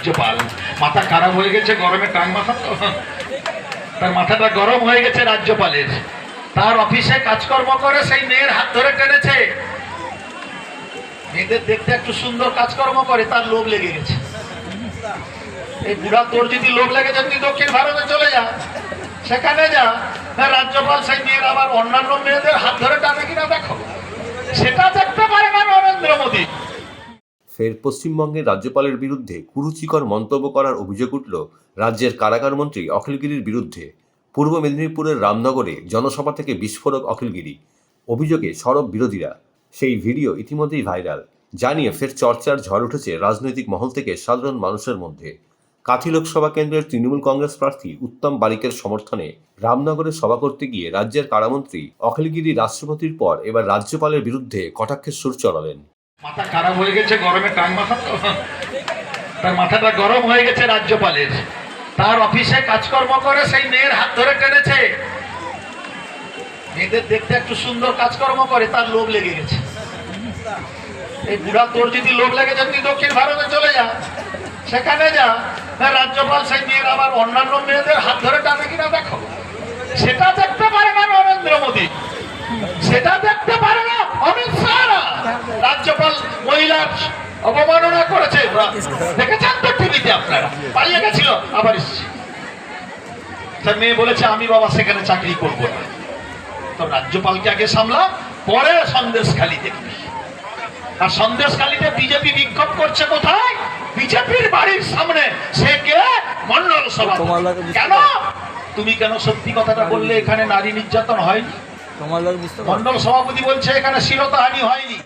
রাজ্যপাল। মাথা খারাপ হয়ে গেছে গরমে টাং মাথা তো। তার মাথাটা গরম হয়ে গেছে রাজ্যপালের। তার অফিসে কাজকর্ম করে সেই মেয়ের হাত ধরে টেনেছে। মেয়েদের দেখতে একটু সুন্দর কাজকর্ম করে তার লোভ লেগে গেছে। এই বুড়া তোর যদি লোভ লেগে যায় তুই দক্ষিণ ভারতে চলে যা। সেখানে যা। হ্যাঁ, রাজ্যপাল সেই মেয়ের আবার অন্যান্য মেয়েদের হাত ধরে টানে কিনা দেখো। সেটা দেখতে পারে না নরেন্দ্র মোদী ফের পশ্চিমবঙ্গের রাজ্যপালের বিরুদ্ধে কুরুচিকর মন্তব্য করার অভিযোগ উঠল রাজ্যের কারাগার মন্ত্রী অখিলগিরির বিরুদ্ধে। পূর্ব মেদিনীপুরের রামনগরে জনসভা থেকে বিস্ফোরক অখিলগিরি। অভিযোগে সরব বিরোধীরা। সেই ভিডিও ইতিমধ্যেই ভাইরাল। জানিয়ে ফের চর্চার ঝড় উঠেছে রাজনৈতিক মহল থেকে সাধারণ মানুষের মধ্যে। কাথি লোকসভা কেন্দ্রের তৃণমূল কংগ্রেস প্রার্থী উত্তম বারিকের সমর্থনে রামনগরে সভা করতে গিয়ে রাজ্যের কারামন্ত্রী অখিলগিরি রাষ্ট্রপতির পর এবার রাজ্যপালের বিরুদ্ধে কটাক্ষের সুর চড়ালেন। মাথা খারাপ হয়ে গেছে, গরমে টাং মাথা তো তার মাথাটা গরম হয়ে গেছে রাজ্যপালের। তার অফিসে কাজকর্ম করে সেই মেয়ের হাত ধরে টেনেছে। মেয়েদের দেখতে একটু সুন্দর কাজকর্ম করে, তার লোভ লেগে গেছে। এই বুড়া তোর যদি লোভ লেগে যায় তুই দক্ষিণ ভারতে চলে যা, সেখানে যা। রাজ্যপাল সেই মেয়ের আবার অন্যান্য মেয়েদের হাত ধরে টানে কিনা দেখো। সেটা দেখতে পারে না নরেন্দ্র মোদী। সেটা দেখতে পারে না অমিত শাহ রাজ্যপাল মহিলার অবমাননা করেছে। দেখেছেন তো টিভিতে আপনারা? পালিয়ে গেছিল আবার এসছে। তার মেয়ে বলেছে আমি বাবা সেখানে চাকরি করব না। তো রাজ্যপালকে আগে সামলা পরে সন্দেশ খালি দেখবি। আর সন্দেশ খালিতে বিজেপি বিক্ষোভ করছে কোথায়? বিজেপির বাড়ির সামনে। সে কে? মন্ডল সভা কেন? তুমি কেন সত্যি কথাটা বললে? এখানে নারী নির্যাতন হয়নি। মন্ডল সভাপতি বলছে এখানে শিরতাহানি হয়নি।